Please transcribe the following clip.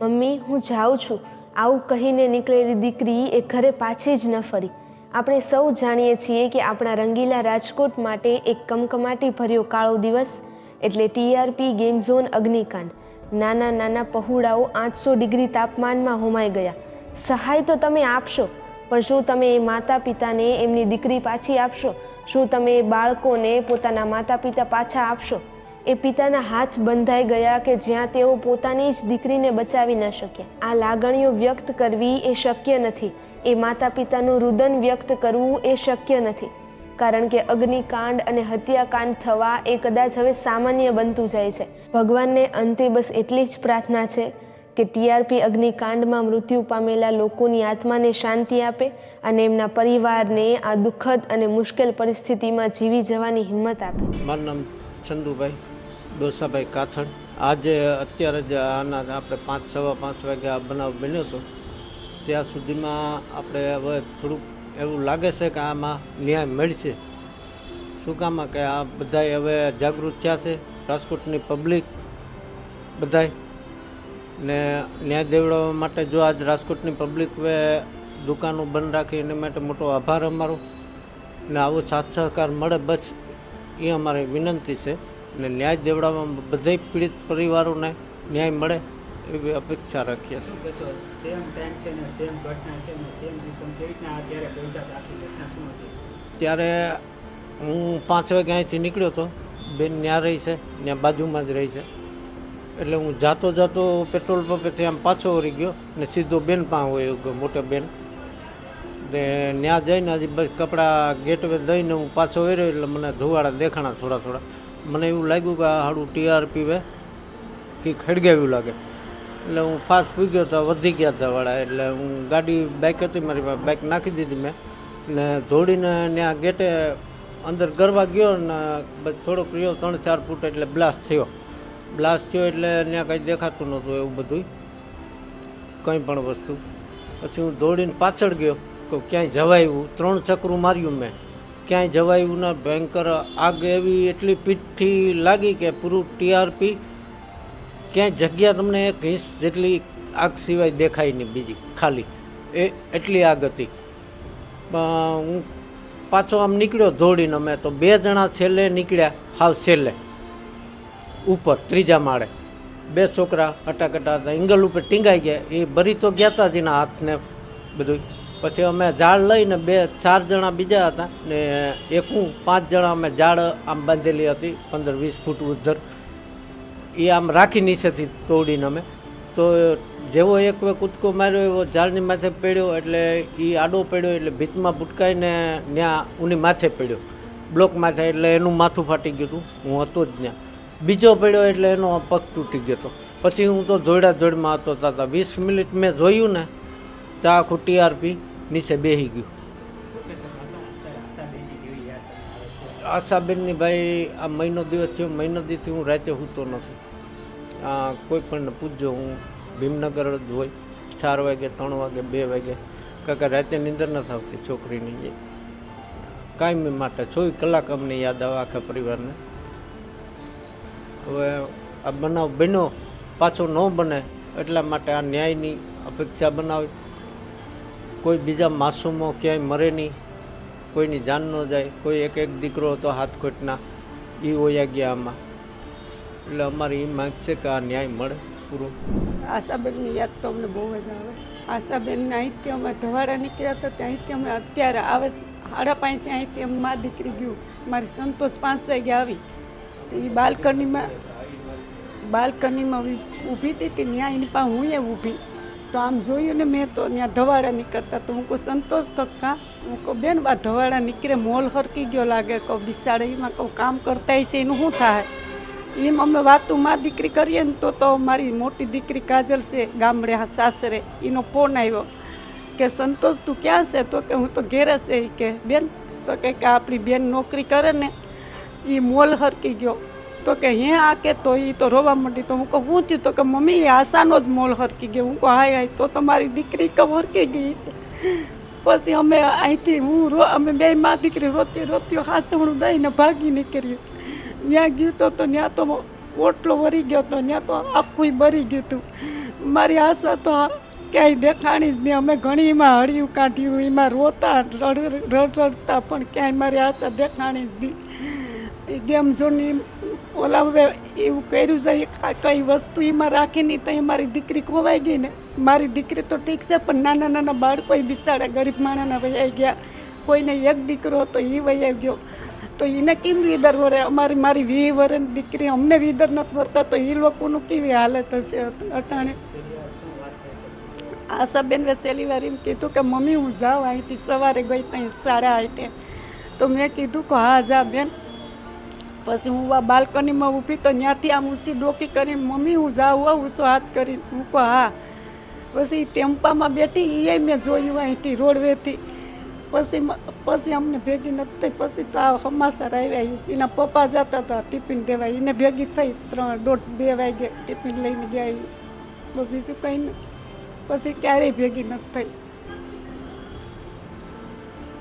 Mummy, હું જાઉં છું. આવું કહીને નીકળેલી દીકરી એ ઘરે પાછી જ ન ફરી. આપણે સૌ જાણીએ છીએ કે આપણા રંગીલા રાજકોટ માટે એક કમકમાટી ભર્યો કાળો દિવસ એટલે ટીઆરપી ગેમ ઝોન અગ્નિકાંડ. નાના નાના પહોળાઓ આઠસો ડિગ્રી તાપમાનમાં હોમાઈ ગયા. સહાય તો તમે આપશો, પણ શું તમે એ માતા પિતાને એમની દીકરી પાછી આપશો? શું તમે બાળકોને પોતાના માતા પિતા પાછા આપશો? એ પિતાના હાથ બંધાઈ ગયા કે જ્યાં તેઓ પોતાની જ દીકરીને બચાવી ન શક્યા આ લાગણીઓ વ્યક્ત કરવી એ શક્ય નથી. એ માતા પિતાનું રુદન વ્યક્ત કરવું એ શક્ય નથી. કારણ કે અગ્નિકાંડ અને હત્યાકાંડ થવા એ કદાચ હવે સામાન્ય બનતું જાય છે. ભગવાનને અંતે બસ એટલી જ પ્રાર્થના છે કે ટીઆરપી અગ્નિકાંડમાં મૃત્યુ પામેલા લોકોની આત્માને શાંતિ આપે અને એમના પરિવારને આ દુઃખદ અને મુશ્કેલ પરિસ્થિતિમાં જીવી જવાની હિંમત આપે. મારું નામ ચંદુભાઈ. ડોસાભાઈ કાથડ આજે અત્યારે જ આના આપણે પાંચ સવા પાંચ વાગે આ બનાવ બન્યો હતો. ત્યાં સુધીમાં આપણે હવે થોડુંક એવું લાગે છે કે આમાં ન્યાય મળશે. શું કામમાં કે આ બધાય હવે જાગૃત થયા છે? રાજકોટની પબ્લિક બધાય. ને ન્યાય દેવડાવવા માટે જો આજ રાજકોટની પબ્લિક હવે દુકાનો બંધ રાખી એના માટે મોટો આભાર અમારો. ને આવો સાથ સહકાર મળે બસ, એ અમારી વિનંતી છે. ને ન્યાય દેવડાવવામાં બધાય પીડિત પરિવારોને ન્યાય મળે એવી અપેક્ષા રાખીએ છીએ. ત્યારે હું પાંચ વાગે અહીંથી નીકળ્યો હતો. બેન ત્યાં રહી છે ત્યાં બાજુમાં જ રહી છે. એટલે હું જાતો જાતો પેટ્રોલ પંપેથી આમ પાછો વળી ગયો ને સીધો બેન પાસે હોય ગયો મોટા બેન. ને ત્યાં જઈને હજી બસ કપડાં ગેટવે દઈને હું પાછો વર્યો એટલે મને ધુવાડા દેખાણા થોડા થોડા. મને એવું લાગ્યું કે આ હાડું ટીઆરપી વે કે ખડગાવ્યું લાગે. એટલે હું ફાસ્ટ પૂગ્યો તો વધી ગયા હતા વાળા, એટલે હું ગાડી બાઇક હતી મારી પાસે બાઇક નાખી દીધી મેં. ને ધોડીને ત્યાં ગેટે અંદર ગરવા ગયો ને થોડોક રહ્યો ત્રણ ચાર ફૂટ એટલે બ્લાસ્ટ થયો. બ્લાસ્ટ થયો એટલે ત્યાં કંઈ દેખાતું નહોતું એવું બધું કંઈ પણ વસ્તુ. પછી હું દોડીને પાછળ ગયો, તો ક્યાંય જવાયું, ત્રણ ચક્રું માર્યું મેં. ક્યાંય જવાયું ના, ભયંકર આગ એવી એટલી પીઠથી લાગી કે પૂરું ટીઆરપી, ક્યાંય જગ્યા તમને એક ઇંચ જેટલી આગ સિવાય દેખાય નહીં, બીજી ખાલી. એ એટલી આગ હતી. હું પાછો આમ નીકળ્યો દોડીને અમે તો બે જણા છેલ્લે નીકળ્યા, હાવ છેલ્લે. ઉપર, ત્રીજા માળે. બે છોકરા અટાકટા હતા એંગલ ઉપર ટીંગાઈ ગયા, એ ભરી તો ગયા હતા જ એના હાથને બધું પછી અમે ઝાડ લઈને બે, ચાર જણા બીજા હતા ને એક હું, પાંચ જણા અમે ઝાડ આમ બાંધેલી હતી, પંદર, વીસ ફૂટ ઉધર એ આમ રાખી નીચેથી તોડીને અમે. તો જેવો એક વે કૂદકો માર્યો, એવો ઝાડની માથે પડ્યો એટલે એ આડો પડ્યો એટલે ભીતમાં ભૂટકાઈને ત્યાં ઉની માથે પડ્યો. બ્લોક માથે એટલે એનું માથું ફાટી ગયું હતું. હું હતો જ ત્યાં બીજો પડ્યો એટલે એનો પગ તૂટી ગયો હતો. પછી હું તો જોડા જોડમાં હતો હતા વીસ મિનિટ મેં જોયું ને, તો આખું ટીઆરપી નીચે બેસી ગયું. આશાબેનની ભાઈ આ મહિનો દિવસ થયો. મહિનો દિવસથી હું રાતે સૂતો નથી. આ કોઈ પણ પૂછજો, હું ભીમનગર જ હોય. ચાર વાગે, ત્રણ વાગે, બે વાગે. કાકા, રાતે નીંદર નથી આવતી છોકરીની. કાયમી માટે ચોવીસ કલાક અમને યાદ આવે આખા પરિવારને. હવે આ બનાવ બન્યો, પાછો ન બને એટલા માટે આ ન્યાયની અપેક્ષા બનાવી. કોઈ બીજા માસૂમો ક્યાંય મરે નહીં, કોઈની જાન ન જાય, કોઈ એક એક દીકરો હતો હાથખોટના એ ઓયા ગયા આમાં. એટલે અમારી એ માંગ છે કે આ ન્યાય મળે પૂરો. આશાબેનની યાદ તો અમને બહુ જ આવે. આશાબેન અહીંથી અમે ધવાડા નીકળ્યા હતા, ત્યાંથી અમે અત્યારે આવે, સાડા પાંચે અહીંથી અમે મા દીકરી ગયું. મારી સંતોષ પાંચ વાગે આવી. એ બાલ્કનીમાં બાલ્કનીમાં ઊભી હતી ત્યાં એની પાસે હું એ ઊભી? તો આમ જોયું ને મેં તો ત્યાં ધવાડા નીકળતા તો હું કહું, સંતોષ તો કા? હું કહું, બેન બા ધવાડા નીકળે, મોલ હરકી ગયો લાગે, કહું બિસાડીમાં કહું, કામ કરતા છે, એનું શું થાય? એમ અમે વાતું માં દીકરી કરીએ ને તો તો મારી મોટી દીકરી કાજલ છે, ગામડે સાસરે, એનો ફોન આવ્યો કે, સંતોષ, તું ક્યાં છે? તો કે, હું તો ઘેરે છે. કે, બેન, તો કે આપણી બેન નોકરી કરે ને એ મોલ હરકી ગયો. તો કે, હે, આ કે તો એ તો રોવા માંડી. તો હું કહું, હું થયું? તો કે, મમ્મી આશાનો જ મોલ હરકી ગયો. હું કહું, હાય હાય, તો તમારી દીકરી કબ હરકી ગઈ છે. પછી અમે અહીંથી હું રો, અમે બે માં દીકરી રોતી રોતી હાસવણું દઈને ભાગી નીકળ્યું. ત્યાં ગયું તો તો ત્યાં તો ઓટલો વરી ગયો તો ત્યાં તો આખું બરી ગયું હતું મારી આશા તો ક્યાંય દેખાણી જ નહીં. અમે ઘણી એમાં હળિયું કાઢ્યું, એમાં રોતા, રડ રડ, રડતા પણ ક્યાંય મારી આશા દેખાણી જ નહીં. ગેમ ઝોનની ઓલા હવે એવું કર્યું છે, એ કઈ વસ્તુ એમાં રાખીને તો એ મારી દીકરી ખોવાઈ ગઈ ને. મારી દીકરી તો ઠીક છે, પણ નાના નાના બાળકો બિસાડા ગરીબ માણાના વૈયા ગયા. કોઈને એક દીકરો હતો એ વૈયા ગયો. તો એને કેમ વિદર વળે? અમારી મારી વી વરણ દીકરી અમને વિદર નથી વળતા, તો એ લોકોનું કેવી હાલત હશે અટાણે? આશાબેન વેસેલી વાર એમ કીધું કે, મમ્મી, હું જાઉં અહીંથી, સવારે ગઈ ત્યાં સાડા આઠે. તો મેં કીધું કે, હા, જા બેન. પછી હું આ બાલ્કનીમાં ઊભી તો ત્યાંથી આમ ઉસી ડોકી કરીને, મમ્મી, હું જાઉં, આવું ઉસો હાથ કરીને? હું કહું, હા. પછી ટેમ્પામાં બેઠી એ મેં જોયું અહીંથી રોડવેથી. પછી પછી અમને ભેગી નથી થઈ. પછી તો આ હમાસર આવ્યા એના પપ્પા જતા હતા ટિફિન દેવા. એને ભેગી થઈ ત્રણ દોઢ બે વાગે ટિફિન લઈને ગયા બીજું કંઈ નથી. પછી ક્યારેય ભેગી નથી થઈ.